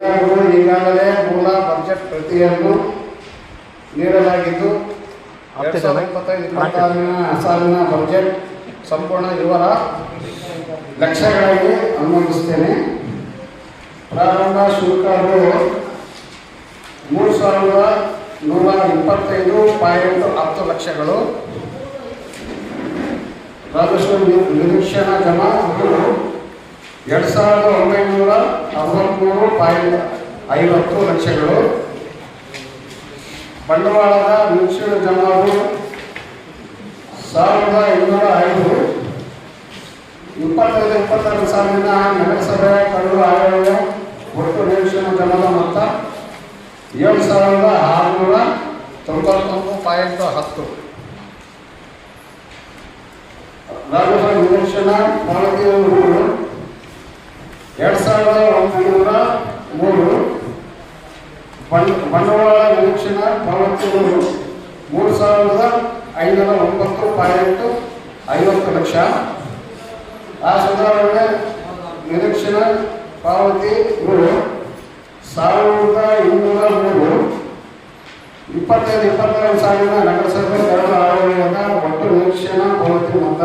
ಈಗಾಗಲೇ ಮೂಲ ಬಜೆಟ್ ಪ್ರತಿಯನ್ನು ನೀಡಲಾಗಿದ್ದು ಎರಡು ಸಾವಿರದ ಇಪ್ಪತ್ತೈದು ಇಪ್ಪತ್ತಾರನೇ ಸಾಲಿನ ಬಜೆಟ್ ಸಂಪೂರ್ಣ ಇವರ ಲಕ್ಷಗಳಿಗೆ ಅನುಮೋದಿಸ್ತೇನೆ ಪ್ರಾರಂಭ ಶುಲ್ಕವು ಮೂರು ಸಾವಿರದ ನೂರ ಇಪ್ಪತ್ತೈದು ಪಾಯಿಂಟ್ ಹತ್ತು ಲಕ್ಷಗಳು. ರಾಜಸ್ವ ನಿರೀಕ್ಷಣಾ ಜಮಾ ಎರಡು ಸಾವಿರದ ಒಂಬೈನೂರ ಅರವತ್ತ್ಮೂರು ಪಾಯಿಂಟ್ ಐವತ್ತು ಲಕ್ಷಗಳು. ಬಂಡವಾಳದ ನಿರೀಕ್ಷಣ ಜನರು ಸಾವಿರದ ಇನ್ನೂರ ಐದು. ಇಪ್ಪತ್ತೈದು ಇಪ್ಪತ್ತಾರು ಸಾವಿರದ ನಗರಸಭೆ ಕಡಲು ಆಯೋಗ, ಒಟ್ಟು ನಿರೀಕ್ಷಣಾ ಜನರ ಮೊತ್ತ ಏಳು ಸಾವಿರದ ಆರುನೂರ ತೊಂಬತ್ತೊಂದು ಪಾಯಿಂಟ್ ಹತ್ತು. ರಾಜ್ಯದ ನಿರೀಕ್ಷಣಾ ಪಾವತಿಗಳು ಎರಡು ಸಾವಿರದ ಒಂಬೈನೂರ ಮೂರು ಬಂಡ್- ಬಂಡವಾಳ ನಿರೀಕ್ಷಣ ಪಾವತಿಗಳು ಮೂರು ಸಾವಿರದ ಐನೂರ ಒಂಬತ್ತು ಪಾಯಿಂಟ್ ಐವತ್ತು ಲಕ್ಷ. ಆ ಸುಧಾರಣೆ ಪಾವತಿ ಪಾವತಿಗಳು ಸಾವಿರದ ಇನ್ನೂರ ಮೂರು, ಇಪ್ಪತ್ತೈದು ಇಪ್ಪತ್ತೆರಡು ಸಾವಿರ ನಗರಸಭೆ ಕರಡು ಆರೋಗ್ಯದ ಒಟ್ಟು ನಿರೀಕ್ಷಣಾ ಪಾವತಿ ಮೊತ್ತ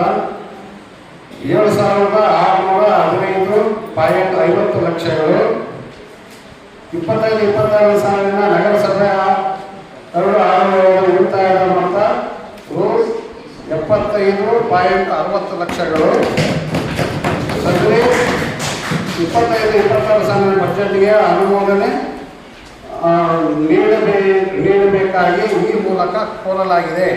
ಏಳು ಸಾವಿರದ ಆರುನೂರ ಹದಿನೈದು. ಪಾಯಿಂಟ್ ಐವತ್ತು ಲಕ್ಷಗಳು. ಇಪ್ಪತ್ತೈದು, ಇಪ್ಪತ್ತಾರು ಸಾವಿರ ನಗರಸಭೆಯ ಕರಡು ಆಡಳಿತದ ಉಳಿತಾಯದ ಮೊತ್ತ. ರು ಎಪ್ಪತ್ತೈದು ಪಾಯಿಂಟ್ ಅರವತ್ತು ಲಕ್ಷಗಳು. ಸದರಿ ಇಪ್ಪತ್ತೈದು, ಇಪ್ಪತ್ತಾರು ಸಾವಿರ ಬಜೆಟ್ಗೆ ಅನುಮೋದನೆ ನೀಡಬೇ, ನೀಡಬೇಕಾಗಿ ಈ ಮೂಲಕ ಕೋರಲಾಗಿದೆ.